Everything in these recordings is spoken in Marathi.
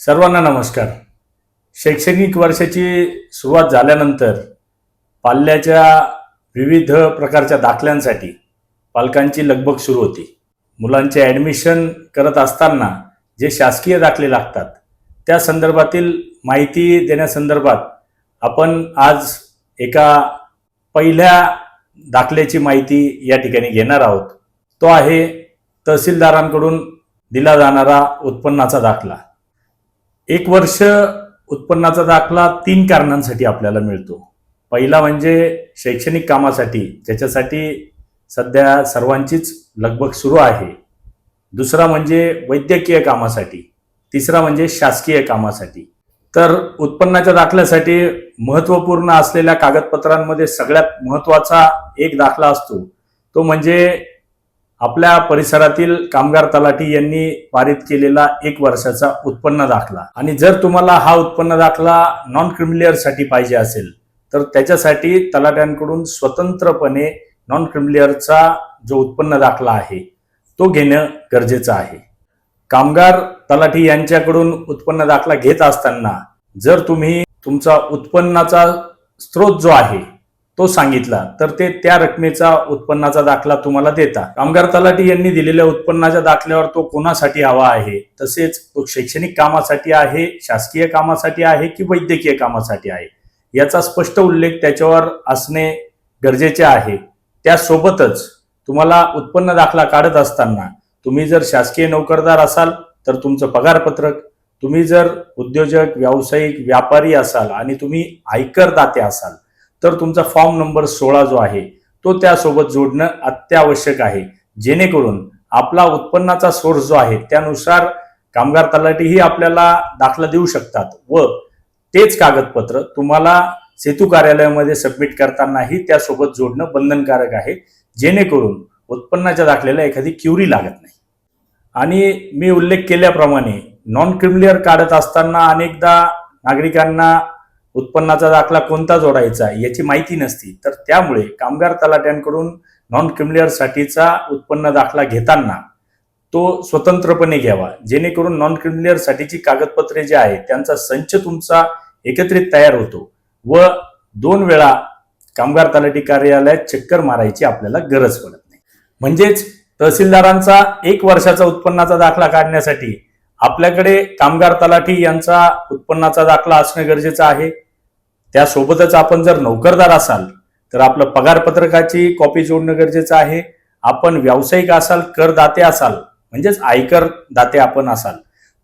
सर्वांना नमस्कार. शैक्षणिक वर्षाची सुरुवात झाल्यानंतर पाल्याच्या विविध प्रकारच्या दाखल्यांसाठी पालकांची लगबग सुरू होती. मुलांचे ॲडमिशन करत असताना जे शासकीय दाखले लागतात त्या संदर्भातील माहिती देण्यासंदर्भात आपण आज एका पहिल्या दाखल्याची माहिती या ठिकाणी घेणार आहोत. तो आहे तहसीलदारांकडून दिला जाणारा उत्पन्नाचा दाखला. एक वर्ष उत्पन्नाचा दाखला तीन कारणांसाठी आपल्याला मिळतो. पहिला म्हणजे शैक्षणिक कामासाठी ज्याच्यासाठी सध्या सर्वांचीच लगबग सुरू आहे. दुसरा म्हणजे वैद्यकीय कामासाठी तिसरा म्हणजे शासकीय कामासाठी. तर उत्पन्नाच्या दाखल्यासाठी महत्त्वपूर्ण असलेल्या कागदपत्रांमध्ये सगळ्यात महत्त्वाचा एक दाखला असतो तो म्हणजे आपल्या परिसरातील कामगार तलाठी यांनी पारित केलेला एक वर्षाचा उत्पन्न दाखला. आणि जर तुम्हाला हा उत्पन्न दाखला नॉनसाठी पाहिजे असेल तर त्याच्यासाठी तलाट्यांकडून स्वतंत्रपणे नॉन क्रिमिलियरचा जो उत्पन्न दाखला आहे तो घेणं गरजेचं आहे. कामगार तलाठी यांच्याकडून उत्पन्न दाखला घेत असताना जर तुम्ही तुमचा उत्पन्नाचा स्रोत जो आहे तो सांगितला. तर ते त्या रकमेचा उत्पन्नाचा दाखला तुम्हाला देता. कामगार तलाठी यांनी दिलेल्या उत्पन्नाच्या दाखल्यावर तो कोणासाठी हवा आहे? तसेच तो शैक्षणिक कामासाठी आहे शासकीय कामासाठी आहे की वैद्यकीय कामासाठी आहे? याचा स्पष्ट उल्लेख त्याच्यावर असणे गरजेचे आहे. त्यासोबतच तुम्हाला उत्पन्न दाखला काढत असताना तुम्ही जर शासकीय नोकरदार असाल तर तुमचं पगारपत्रक तुम्ही जर उद्योजक व्यावसायिक व्यापारी असाल आणि तुम्ही आयकर दाते असाल तर तुमचा फॉर्म नंबर सोळा जो आहे तो त्यासोबत जोडणं अत्यावश्यक आहे. जेणेकरून आपला उत्पन्नाचा सोर्स जो आहे त्यानुसार कामगार तलाठीही आपल्याला दाखला देऊ शकतात व तेच कागदपत्र तुम्हाला सेतू कार्यालयामध्ये सबमिट करतानाही त्यासोबत जोडणं बंधनकारक आहे. जेणेकरून उत्पन्नाच्या दाखल्याला एखादी क्युरी लागत नाही. आणि मी उल्लेख केल्याप्रमाणे नॉन क्रिमिलियर काढत असताना अनेकदा नागरिकांना उत्पन्नाचा दाखला कोणता जोडायचा याची माहिती नसती. तर त्यामुळे कामगार तलाट्यांकडून नॉन क्रिमिलियरसाठीचा उत्पन्न दाखला घेताना तो स्वतंत्रपणे घ्यावा. जेणेकरून नॉन क्रिमिलियरसाठीची कागदपत्रे जे आहेत त्यांचा संच तुमचा एकत्रित तयार होतो व दोन वेळा कामगार तलाठी कार्यालयात चक्कर मारायची आपल्याला गरज पडत नाही. म्हणजेच तहसीलदारांचा एक वर्षाचा उत्पन्नाचा दाखला काढण्यासाठी आपल्याकडे कामगार तलाठी यांचा उत्पन्नाचा दाखला असणं गरजेचं आहे. त्यासोबतच आपण जर नोकरदार असाल तर आपलं पगारपत्रकाची कॉपी जोडणं गरजेचं आहे. आपण व्यावसायिक असाल करदाते असाल म्हणजेच आयकर दाते आपण असाल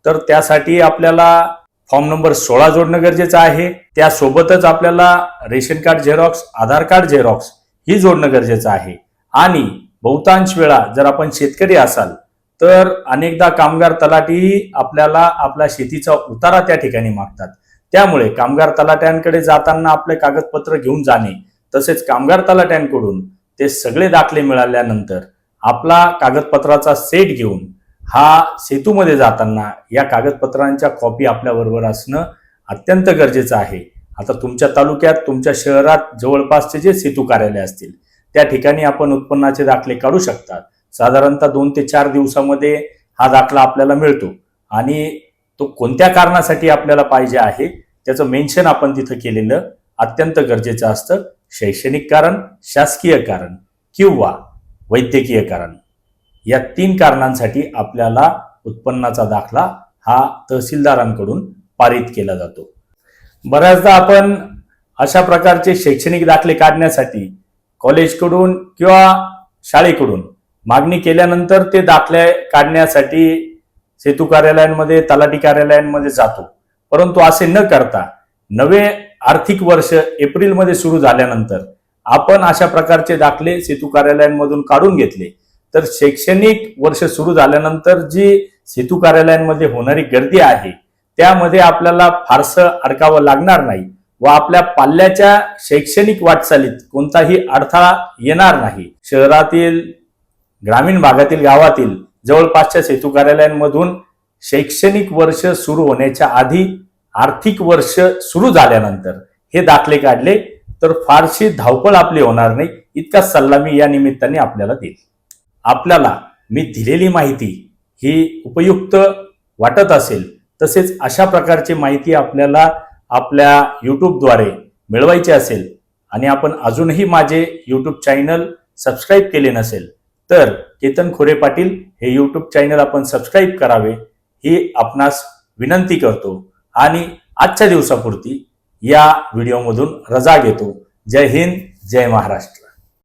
तर त्यासाठी आपल्याला फॉर्म नंबर सोळा जोडणं गरजेचं आहे. त्यासोबतच आपल्याला ration card xerox Aadhaar card xerox ही जोडणं गरजेचं आहे. आणि बहुतांश वेळा जर आपण शेतकरी असाल तर अनेकदा कामगार तलाठी आपल्याला आपला शेतीचा उतारा त्या ठिकाणी मागतात. त्यामुळे कामगार तलाट्यांकडे जाताना आपले कागदपत्र घेऊन जाणे तसेच कामगार तलाट्यांकडून ते सगळे दाखले मिळाल्यानंतर आपला कागदपत्राचा सेट घेऊन हा सेतूमध्ये जाताना या कागदपत्रांच्या कॉपी आपल्याबरोबर असणं अत्यंत गरजेचं आहे. आता तुमच्या तालुक्यात तुमच्या शहरात जवळपासचे जे सेतू कार्यालय असतील त्या ठिकाणी आपण उत्पन्नाचे दाखले काढू शकतात. साधारणतः दोन ते चार दिवसामध्ये हा दाखला आपल्याला मिळतो आणि तो कोणत्या कारणासाठी आपल्याला पाहिजे आहे त्याचं मेन्शन आपण तिथं केलेलं अत्यंत गरजेचं असतं. शैक्षणिक कारण शासकीय कारण किंवा वैद्यकीय कारण. या तीन कारणांसाठी आपल्याला उत्पन्नाचा दाखला हा तहसीलदारांकडून पारित केला जातो. बऱ्याचदा आपण अशा प्रकारचे शैक्षणिक दाखले काढण्यासाठी कॉलेजकडून किंवा शाळेकडून मागणी केल्यानंतर ते दाखले काढण्यासाठी सेतू कार्यालयांमध्ये तलाठी कार्यालयांमध्ये जातो. परंतु असे न करता नवे आर्थिक वर्ष एप्रिलमध्ये सुरू झाल्यानंतर आपण अशा प्रकारचे दाखले सेतू कार्यालयांमधून काढून घेतले. तर शैक्षणिक वर्ष सुरू झाल्यानंतर जी सेतू कार्यालयांमध्ये होणारी गर्दी आहे त्यामध्ये आपल्याला फारसं अडकावं लागणार नाही व आपल्या पाल्याच्या शैक्षणिक वाटचालीत कोणताही अडथळा येणार नाही. शहरातील ग्रामीण भागातील गावातील जवळपासच्या सेतू कार्यालयांमधून शैक्षणिक वर्ष सुरू होण्याच्या आधी आर्थिक वर्ष सुरू झाल्यानंतर हे दाखले काढले तर फारशी धावपळ आपली होणार नाही इतका सल्ला मी या निमित्ताने आपल्याला देईल आपल्याला मी दिलेली माहिती ही उपयुक्त वाटत असेल तसेच अशा प्रकारची माहिती आपल्याला आपल्या यूट्यूबद्वारे मिळवायची असेल आणि आपण अजूनही माझे यूट्यूब चॅनल सबस्क्राईब केले नसेल तर केतन खोरे पाटील हे यूट्यूब चॅनल आपण सबस्क्राईब करावे ही आपणास विनंती करतो आणि आजच्या दिवसापुरती या व्हिडिओमधून रजा घेतो. जय हिंद जय महाराष्ट्र.